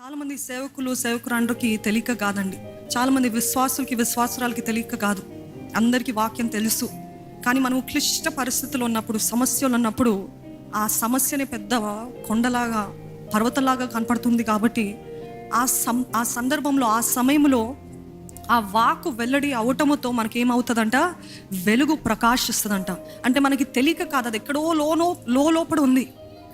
చాలా మంది సేవకులు సేవకురాండ్రకి తెలియక కాదండి. చాలా మంది విశ్వాసులకి విశ్వాసురాలకి తెలియక కాదు. అందరికీ వాక్యం తెలుసు. కానీ మనం క్లిష్ట పరిస్థితులు ఉన్నప్పుడు సమస్యలు ఉన్నప్పుడు ఆ సమస్యని పెద్ద కొండలాగా పర్వతంలాగా కనపడుతుంది కాబట్టి ఆ సం ఆ సందర్భంలో ఆ సమయంలో ఆ వాకు వెల్లడి అవటముతో మనకేమవుతుందంట? వెలుగు ప్రకాశిస్తుందంట. అంటే మనకి తెలియక కాదు. అది ఎక్కడో లోనో లో లోపల ఉంది.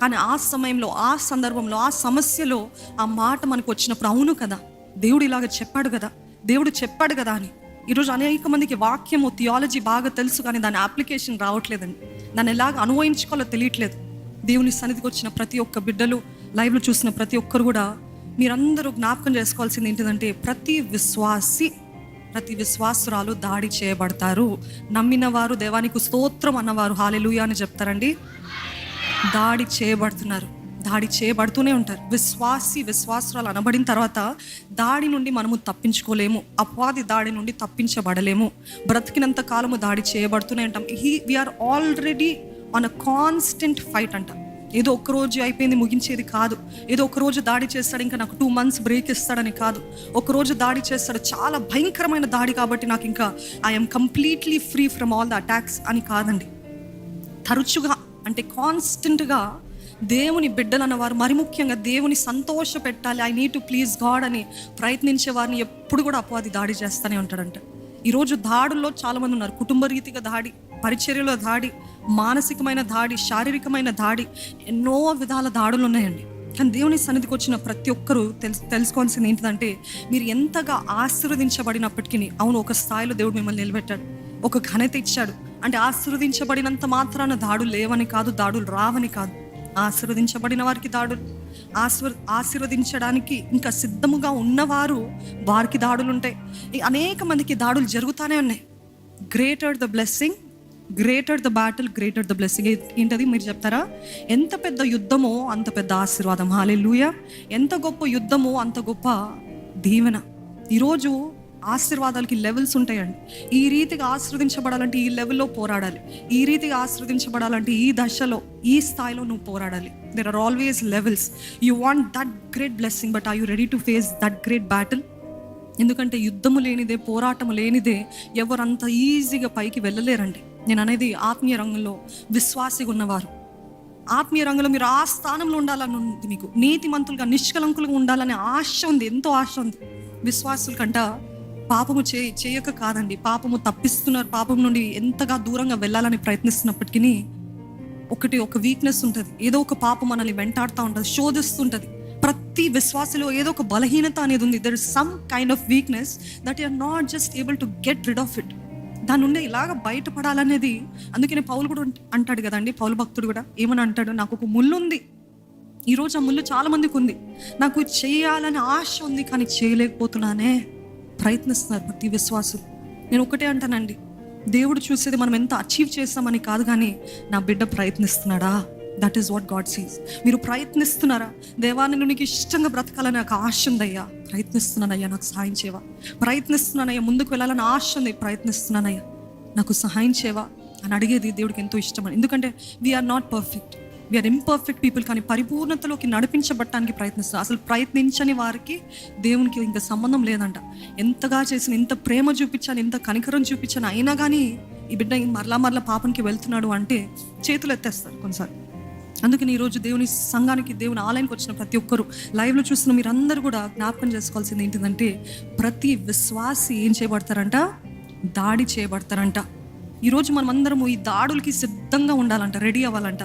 కానీ ఆ సమయంలో ఆ సందర్భంలో ఆ సమస్యలో ఆ మాట మనకు వచ్చినప్పుడు అవును కదా? దేవుడు ఇలాగ చెప్పాడు కదా? దేవుడు చెప్పాడు కదా అని. ఈరోజు అనేక మందికి వాక్యము థియాలజీ బాగా తెలుసు కానీ దాని అప్లికేషన్ రావట్లేదండి. దాన్ని ఎలాగ అనుభవించుకోవాలో తెలియట్లేదు. దేవుని సన్నిధికి వచ్చిన ప్రతి ఒక్క బిడ్డలు లైవ్లో చూసిన ప్రతి ఒక్కరు కూడా మీరందరూ జ్ఞాపకం చేసుకోవాల్సింది ఏంటిదంటే ప్రతి విశ్వాసి ప్రతి విశ్వాసురాలు దాడి చేయబడతారు. నమ్మిన వారు దేవానికి స్తోత్రం అన్నవారు. హాలెలుయా అని చెప్తారండి. దాడి చేయబడుతున్నారు. దాడి చేయబడుతూనే ఉంటారు. విశ్వాసి విశ్వాసురాలు అనబడిన తర్వాత దాడి నుండి మనము తప్పించుకోలేము. అపవాది దాడి నుండి తప్పించబడలేము. బ్రతికినంత కాలము దాడి చేయబడుతూనే ఉంటాం. He we're already on a constant fight అంట. ఏదో ఒక రోజు అయిపోయింది ముగించేది కాదు. ఏదో ఒక రోజు దాడి చేస్తాడు ఇంకా నాకు టూ మంత్స్ బ్రేక్ ఇస్తాడని కాదు. ఒక రోజు దాడి చేస్తాడు చాలా భయంకరమైన దాడి కాబట్టి నాకు ఇంకా I'm completely free from all the attacks అని కాదండి. తరచుగా అంటే కాన్స్టెంట్గా దేవుని బిడ్డలు అన్నవారు మరి ముఖ్యంగా దేవుని సంతోష పెట్టాలి I need to please God అని ప్రయత్నించే వారిని ఎప్పుడు కూడా అపవాది దాడి చేస్తూనే ఉంటాడంట. ఈరోజు దాడుల్లో చాలామంది ఉన్నారు. కుటుంబ రీతిగా దాడి పరిచర్యలో దాడి మానసికమైన దాడి శారీరకమైన దాడి ఎన్నో విధాల దాడులు ఉన్నాయండి. కానీ దేవుని సన్నిధికి వచ్చిన ప్రతి ఒక్కరూ తెలుసు తెలుసుకోవాల్సింది ఏంటిదంటే మీరు ఎంతగా ఆశీర్వదించబడినప్పటికీ అవును ఒక స్థాయిలో దేవుడు మిమ్మల్ని నిలబెట్టాడు. ఒక ఘనత ఇచ్చాడు. అంటే ఆశీర్వదించబడినంత మాత్రాన దాడులు లేవని కాదు దాడులు రావని కాదు. ఆశీర్వదించబడిన వారికి దాడులు ఆశీర్ ఆశీర్వదించడానికి ఇంకా సిద్ధముగా ఉన్నవారు వారికి దాడులు ఉంటాయి. ఈ అనేక మందికి దాడులు జరుగుతూనే ఉన్నాయి. Greater the blessing greater the battle greater the blessing ఏంటది? మీరు చెప్తారా? ఎంత పెద్ద యుద్ధమో అంత పెద్ద ఆశీర్వాదం. హాలే లూయ ఎంత గొప్ప యుద్ధమో అంత గొప్ప దీవెన. ఈరోజు ఆశీర్వాదాలకి లెవెల్స్ ఉంటాయండి. ఈ రీతిగా ఆశీర్వదించబడాలంటే ఈ లెవెల్లో పోరాడాలి. ఈ రీతిగా ఆశీర్వదించబడాలంటే ఈ దశలో ఈ స్థాయిలో నువ్వు పోరాడాలి. There are always levels you want that great blessing but are you ready to face that great battle ఎందుకంటే యుద్ధము లేనిదే పోరాటము లేనిదే ఎవరంత ఈజీగా పైకి వెళ్ళలేరండి. నేను అనేది ఆత్మీయ రంగంలో విశ్వాసిగా ఉన్నవారు. ఆత్మీయ రంగంలో మీరు ఆ స్థానంలో ఉండాలని ఉంది మీకు. నీతిమంతులుగా నిష్కలంకులుగా ఉండాలనే ఆశ ఉంది. ఎంతో ఆశ ఉంది. విశ్వాసుల కంట పాపము చే చేయక కాదండి. పాపము తప్పిస్తున్నారు. పాపం నుండి ఎంతగా దూరంగా వెళ్ళాలని ప్రయత్నిస్తున్నప్పటికీ ఒకటి ఒక వీక్నెస్ ఉంటుంది. ఏదో ఒక పాపం మనల్ని వెంటాడుతూ ఉంటుంది శోధిస్తుంటుంది. ప్రతి విశ్వాసలో ఏదో ఒక బలహీనత అనేది ఉంది. There is some kind of weakness that you're not just able to get rid of it దాని నుండి ఇలాగ బయటపడాలనేది అందుకనే పౌలు కూడా అంటాడు కదండి. పౌలు భక్తుడు కూడా ఏమని అంటాడు? నాకు ఒక ముళ్ళు ఉంది. ఈరోజు ఆ ముళ్ళు చాలా మందికి ఉంది. నాకు చేయాలని ఆశ ఉంది కానీ చేయలేకపోతున్నానే. ప్రయత్నిస్తున్నారు ప్రతి విశ్వాసులు. నేను ఒకటే అంటానండి దేవుడు చూసేది మనం ఎంత అచీవ్ చేస్తామని కాదు కానీ నా బిడ్డ ప్రయత్నిస్తున్నాడా? That is what God sees మీరు ప్రయత్నిస్తున్నారా? దేవాన్ని నీకు ఇష్టంగా బ్రతకాలని నాకు ఆశ ఉందయ్యా. ప్రయత్నిస్తున్నానయ్యా నాకు సహాయం చేయవా? ప్రయత్నిస్తున్నానయ్యా ముందుకు వెళ్ళాలని ఆశ ఉంది. ప్రయత్నిస్తున్నానయ్యా నాకు సహాయం చేయవా? అని అడిగేది దేవుడికి ఎంతో ఇష్టం ఎందుకంటే we're not perfect we're imperfect people కానీ పరిపూర్ణతలోకి నడిపించబడటానికి ప్రయత్నిస్తారు అసలు ప్రయత్నించని వారికి దేవునికి ఇంకా సంబంధం లేదంట. ఎంతగా చేసిన ఎంత ప్రేమ చూపించాను ఎంత కనికరం చూపించాను అయినా కానీ ఈ బిడ్డ మరలా మరలా పాపనికి వెళ్తున్నాడు అంటే చేతులు ఎత్తేస్తారు కొన్నిసార్లు. అందుకని ఈరోజు దేవుని సంఘానికి దేవుని ఆలయానికి వచ్చిన ప్రతి ఒక్కరు లైవ్లో చూస్తున్న మీరందరూ కూడా జ్ఞాపకం చేసుకోవాల్సింది ఏంటిదంటే ప్రతి విశ్వాసి ఏం చేయబడతారంట? దాడి చేయబడతారంట. ఈరోజు మనం అందరము ఈ దాడులకి సిద్ధంగా ఉండాలంట రెడీ అవ్వాలంట.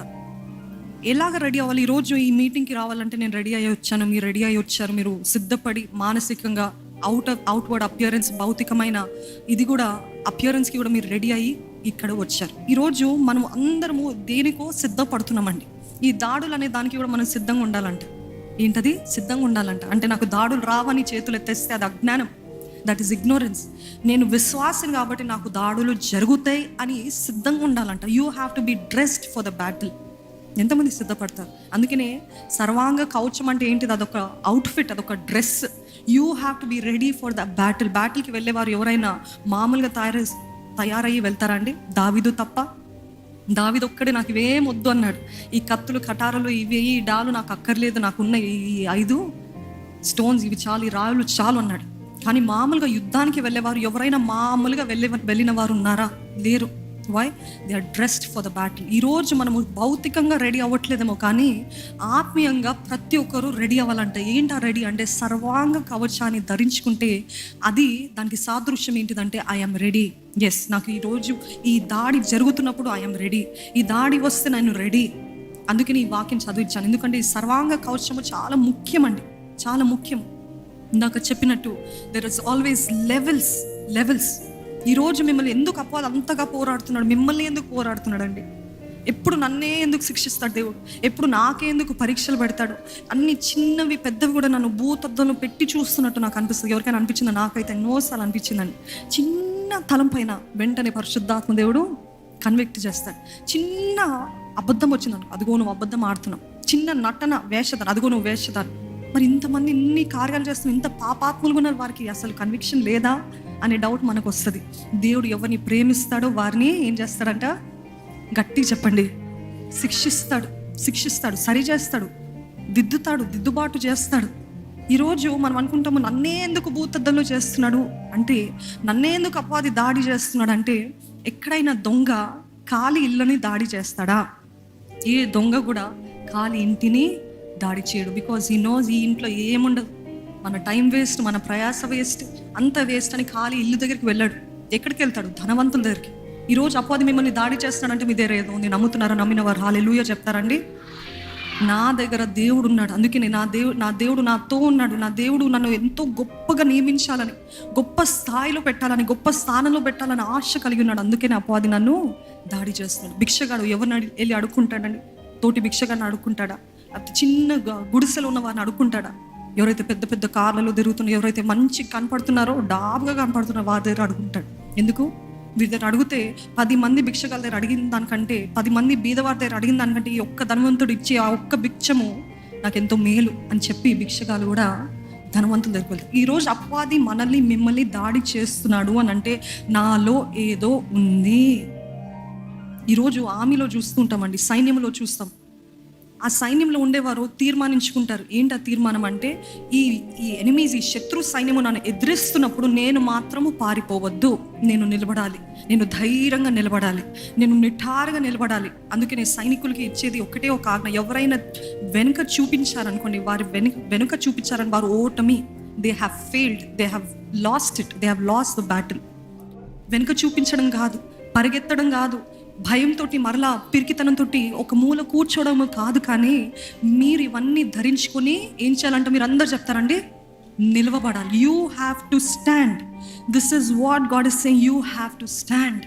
ఎలాగ రెడీ అవ్వాలి? ఈరోజు ఈ మీటింగ్కి రావాలంటే నేను రెడీ అయ్యి వచ్చాను. మీరు రెడీ అయ్యి వచ్చారు. మీరు సిద్ధపడి మానసికంగా అవుట్ అవుట్వర్డ్ అపియరెన్స్ భౌతికమైన ఇది కూడా అపియరెన్స్కి కూడా మీరు రెడీ అయ్యి ఇక్కడ వచ్చారు. ఈరోజు మనం అందరము దేనికో సిద్ధపడుతున్నామండి. ఈ దాడులు అనే దానికి కూడా మనం సిద్ధంగా ఉండాలంట. ఏంటది? సిద్ధంగా ఉండాలంట. అంటే నాకు దాడులు రావని చేతులు ఎత్తేస్తే అది అజ్ఞానం. దట్ ఈస్ ఇగ్నోరెన్స్ నేను విశ్వాసం కాబట్టి నాకు దాడులు జరుగుతాయి అని సిద్ధంగా ఉండాలంట. You have to be dressed for the battle ఎంతమంది సిద్ధపడతారు? అందుకనే సర్వాంగ కౌచం అంటే ఏంటిది? అదొక అవుట్ఫిట్ అదొక dress you have to be ready for the battle బ్యాటిల్కి వెళ్ళేవారు ఎవరైనా మామూలుగా తయారై తయారయ్యి వెళ్తారా అండి? దావిదు తప్ప. దావిదు ఒక్కడే నాకు ఇవేం వద్దు అన్నాడు. ఈ కత్తులు కటారలు ఇవి ఈ డాలు నాకు అక్కర్లేదు. నాకున్న ఈ ఐదు స్టోన్స్ ఇవి చాలు ఈ రాళ్ళు చాలు అన్నాడు. కానీ మామూలుగా యుద్ధానికి వెళ్ళేవారు ఎవరైనా మామూలుగా వెళ్ళే వెళ్ళిన వారు ఉన్నారా? లేరు. Why they are dressed for the battle ఈరోజు మనము భౌతికంగా రెడీ అవ్వట్లేదేమో కానీ ఆత్మీయంగా ప్రతి ఒక్కరూ రెడీ అవ్వాలంటే. ఏంటా రెడీ అంటే సర్వాంగ కవచాన్ని ధరించుకుంటే అది దానికి సాదృశ్యం ఏంటిదంటే ఐఎమ్ రెడీ ఎస్ నాకు ఈరోజు ఈ దాడి జరుగుతున్నప్పుడు ఐఎమ్ రెడీ ఈ దాడి వస్తే నేను రెడీ అందుకని ఈ వాక్యం చదివించాను. ఎందుకంటే ఈ సర్వాంగ కవచము చాలా ముఖ్యమండి. చాలా ముఖ్యం. ఇందాక చెప్పినట్టు there is always levels levels ఈరోజు మిమ్మల్ని ఎందుకు అప్పాలి అంతగా పోరాడుతున్నాడు? మిమ్మల్ని ఎందుకు పోరాడుతున్నాడండి? ఎప్పుడు నన్నే ఎందుకు శిక్షిస్తాడు దేవుడు? ఎప్పుడు నాకే ఎందుకు పరీక్షలు పెడతాడు? అన్ని చిన్నవి పెద్దవి కూడా నన్ను భూతద్దంలో పెట్టి చూస్తున్నట్టు నాకు అనిపిస్తుంది. ఎవరికైనా అనిపించిందో? నాకైతే ఎన్నోసార్లు అనిపించిందండి. చిన్న తలం పైన వెంటనే పరిశుద్ధాత్మ దేవుడు కన్విక్ట్ చేస్తాడు. చిన్న అబద్ధం వచ్చిందను అదిగో నువ్వు అబద్ధం ఆడుతున్నావు. చిన్న నటన వేషధారు అదిగో నువ్వు వేషధారు. మరి ఇంతమంది ఇన్ని కార్యాలు చేస్తున్నావు ఇంత పాపాత్ములుగా ఉన్నారు వారికి అసలు కన్విక్షన్ లేదా? అనే డౌట్ మనకు వస్తుంది దేవుడు ఎవరిని ప్రేమిస్తాడో వారిని ఏం చేస్తాడంట? గట్టి చెప్పండి. శిక్షిస్తాడు. శిక్షిస్తాడు. సరి చేస్తాడు. దిద్దుతాడు. దిద్దుబాటు చేస్తాడు. ఈరోజు మనం అనుకుంటాము నన్నే ఎందుకు భూతద్దలు చేస్తున్నాడు? అంటే నన్నే ఎందుకు అపవాది దాడి చేస్తున్నాడు? అంటే ఎక్కడైనా దొంగ కాలి ఇళ్ళని దాడి చేస్తాడా? ఏ దొంగ కూడా కాలి ఇంటిని దాడి చేయడు. బికాజ్ ఈ నోజ్ ఈ ఇంట్లో ఏముండదు. మన టైం వేస్ట్ మన ప్రయాస వేస్ట్ అంత వేస్ట్ అని ఖాళీ ఇల్లు దగ్గరికి వెళ్ళాడు. ఎక్కడికి వెళ్తాడు? ధనవంతుల దగ్గరికి. ఈరోజు అపవాది మిమ్మల్ని దాడి చేస్తాడంటే మీ దగ్గర ఏదో ఉంది. నమ్ముతున్నారా? నమ్మిన వారు హాలెలుయ చెప్తారండి. నా దగ్గర దేవుడు ఉన్నాడు. అందుకే నా దేవుడు నా దేవుడు నాతో ఉన్నాడు. నా దేవుడు నన్ను ఎంతో గొప్పగా నియమించాలని గొప్ప స్థాయిలో పెట్టాలని గొప్ప స్థానంలో పెట్టాలని ఆశ కలిగి ఉన్నాడు. అందుకే నా అపవాది నన్ను దాడి చేస్తున్నాడు. భిక్షగాడు ఎవరిని వెళ్ళి అడుక్కుంటాడండి? తోటి భిక్షగాడిని అడుక్కుంటాడా? అతి చిన్న గుడిసెలో ఉన్న వారిని అడుక్కుంటాడా? ఎవరైతే పెద్ద పెద్ద కార్లలో తిరుగుతున్నారో ఎవరైతే మంచి కనపడుతున్నారో డాబ్గా కనపడుతున్నారో వారి దగ్గర అడుగుంటాడు. ఎందుకు? వీరి దగ్గర అడిగితే పది మంది భిక్షగాల దగ్గర అడిగిన దానికంటే పది మంది బీదవారి దగ్గర అడిగిన దానికంటే ఈ ఒక్క ధనవంతుడు ఇచ్చే ఆ ఒక్క భిక్షము నాకు ఎంతో మేలు అని చెప్పి భిక్షగాలు కూడా ధనవంతుల దగ్గరికి వెళ్తారు ఈరోజు అపవాది మనల్ని మిమ్మల్ని దాడి చేస్తున్నాడు అని అంటే నాలో ఏదో ఉంది. ఈరోజు ఆమెలో చూస్తుంటామండి సైన్యంలో చూస్తాం. ఆ సైన్యంలో ఉండేవారు తీర్మానించుకుంటారు. ఏంటి ఆ తీర్మానం అంటే ఈ ఈ ఎనిమీస్ ఈ శత్రు సైన్యము నన్ను ఎదిరిస్తున్నప్పుడు నేను మాత్రము పారిపోవద్దు. నేను నిలబడాలి. నేను ధైర్యంగా నిలబడాలి. నేను నిఠారుగా నిలబడాలి. అందుకే నేను సైనికులకి ఇచ్చేది ఒకటే ఒక ఆజ్ఞ. ఎవరైనా వెనుక చూపించారనుకోండి వారి వెనుక వెనుక చూపించారని వారు ఓటమి. They have failed they have lost it they have lost the battle వెనుక చూపించడం కాదు పరిగెత్తడం కాదు. భయంతో మరలా పిరికితనంతో ఒక మూల కూర్చోవడం కాదు కానీ మీరు ఇవన్నీ ధరించుకొని ఏం చేయాలంటే మీరు అందరు చెప్తారండి. నిలవబడాలి. You have to stand this is what God is saying you have to stand